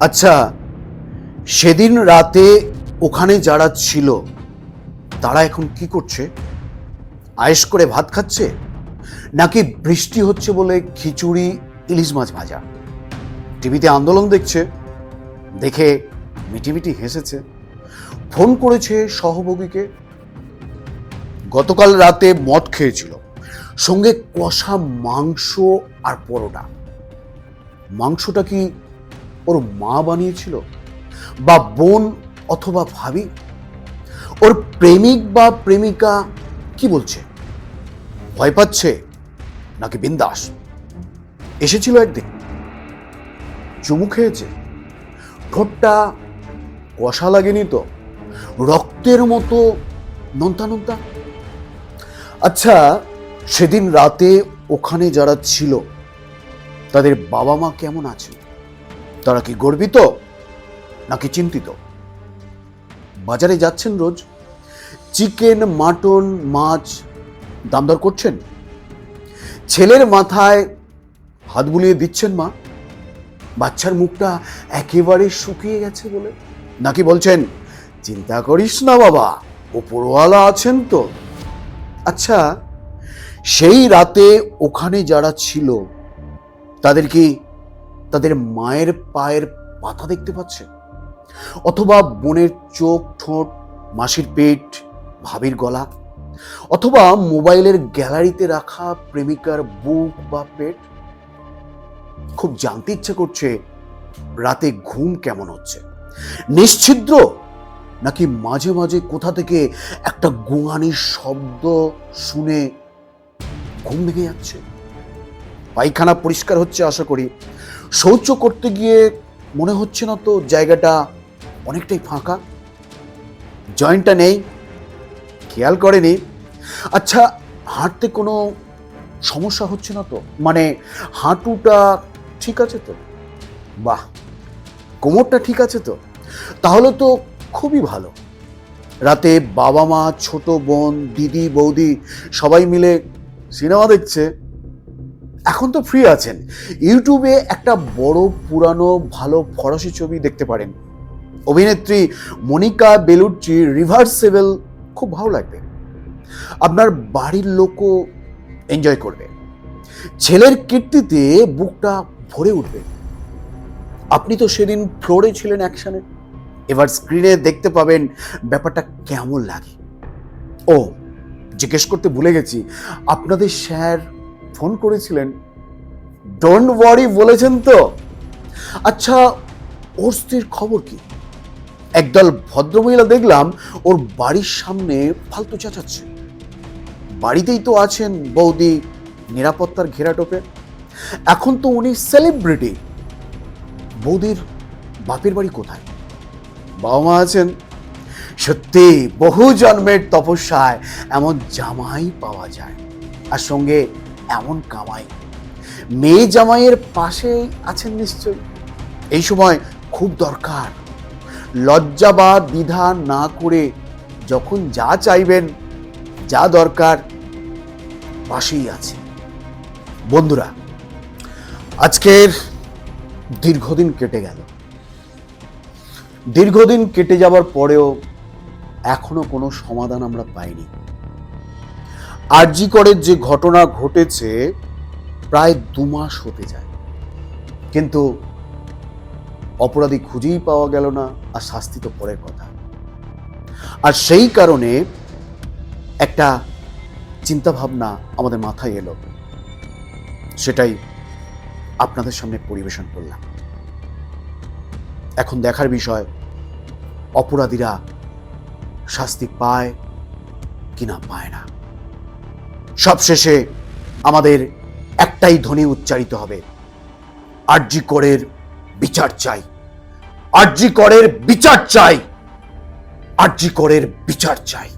আচ্ছা সেদিন রাতে ওখানে যারা ছিল, তারা এখন কি করছে? আয়েস করে ভাত খাচ্ছে? নাকি বৃষ্টি হচ্ছে বলে খিচুড়ি, ইলিশ মাছ ভাজা? টিভিতে আন্দোলন দেখছে, দেখে মিটিমিটি হেসেছে। ফোন করেছে সহভোগীকে। গতকাল রাতে মদ খেয়েছিল। সঙ্গে কষা মাংস আর পরোটা। মাংসটা কি ওর মা বানিয়েছিল বা বোন অথবা ভাবি। ওর প্রেমিক বা প্রেমিকা কি বলছে? ভয় পাচ্ছে নাকি বিন্দাস? এসেছিল একদিন। চুমু খেয়েছে। ঠোঁটটা কষা লাগেনি তো। রক্তের মতো নোনতা নোনতা। আচ্ছা সেদিন রাতে ওখানে যারা ছিল, তাদের বাবা মা কেমন আছেন তারা কি গর্বিত নাকি চিন্তিত? বাজারে যাচ্ছেন রোজ? চিকেন, মাটন, মাছ দাম দর করছেন? ছেলের মাথায় হাত বুলিয়ে দিচ্ছেন মা? বাচ্চার মুখটা একেবারে শুকিয়ে গেছে বলে? নাকি বলছেন, চিন্তা করিস না বাবা, ওপরওয়ালা আছেন তো। আচ্ছা সেই রাতে ওখানে যারা ছিল, তাদের কি তাদের মায়ের পায়ের পাতা দেখতে পাচ্ছে। অথবা বোনের চোখ, ঠোঁট, মাসির পেট, ভাবির গলা। অথবা মোবাইলের গ্যালারিতে রাখা প্রেমিকার বুক বা পেট। খুব জানতে ইচ্ছে করছে রাতে ঘুম কেমন হচ্ছে। নিশ্ছিদ্র? নাকি মাঝে মাঝে কোথা থেকে একটা গুঙানির শব্দ শুনে ঘুম ভেঙে যাচ্ছে? পায়খানা পরিষ্কার হচ্ছে আশা করি। শৌচ করতে গিয়ে মনে হচ্ছে না তো জায়গাটা অনেকটাই ফাঁকা। জয়েন্টটা নেই, খেয়াল করেনি। আচ্ছা হাঁটতে কোনো সমস্যা হচ্ছে না তো? মানে হাঁটুটা ঠিক আছে তো? বাহ, কোমরটা ঠিক আছে তো? তাহলে তো খুবই ভালো। রাতে বাবা মা ছোট বোন, দিদি, বৌদি সবাই মিলে সিনেমা দেখছে। এখন তো ফ্রি আছেন। ইউটিউবে একটা বড়, পুরানো, ভালো ফরাসি ছবি দেখতে পারেন। অভিনেত্রী মনিকা বেলুচ্চি রিভার্সেবল খুব ভালো লাগবে। আপনার বাড়ির লোকও এনজয় করবে। ছেলের কীর্তিতে বুকটা ভরে উঠবে। আপনি তো সেদিন ফ্লোরে ছিলেন অ্যাকশনে এবার স্ক্রিনে দেখতে পাবেন ব্যাপারটা কেমন লাগে। ও, জিজ্ঞেস করতে ভুলে গেছি। আপনাদের স্যার ফোন করেছিলেন। ডোন্ট ওয়ারি বলেছেন তো। আচ্ছা ওর স্ত্রীর খবর কি? একদল ভদ্রমহিলা দেখলাম, ওর বাড়ির সামনে ফালতু চাচাচ্ছে। বাড়িতেই তো আছেন বৌদি, নিরাপত্তার ঘেরাটোপে এখন তো উনি সেলিব্রিটি বৌদির বাপের বাড়ি কোথায়? বাবা মা আছেন। সত্যি, বহু জন্মের তপস্যায় এমন জামাই পাওয়া যায়। আর সঙ্গে এমন কামাই। মেয়ে জামাইয়ের পাশে আছেন নিশ্চয়ই। এই সময় খুব দরকার। লজ্জা বা দ্বিধা না করে যখন যা চাইবেন, যা দরকার, পাশেই আছে। বন্ধুরা, আজকের দীর্ঘদিন কেটে গেল। দীর্ঘদিন কেটে যাবার পরেও এখনও কোনো সমাধান আমরা পাইনি। আরজি করের যে ঘটনা ঘটেছে, প্রায় দু মাস হতে যায়। কিন্তু অপরাধী খুঁজেই পাওয়া গেল না, আর শাস্তি তো পরের কথা। আর সেই কারণে একটা চিন্তা ভাবনা আমাদের মাথায় এলো। সেটাই আপনাদের সামনে পরিবেশন করলাম। এখন দেখার বিষয়, অপরাধীরা শাস্তি পায় কিনা পায় না। সবশেষে আমাদের একটাই ধ্বনি উচ্চারিত হবে। আরজি করের বিচার চাই। আরজি করের বিচার চাই। আরজি করের বিচার চাই।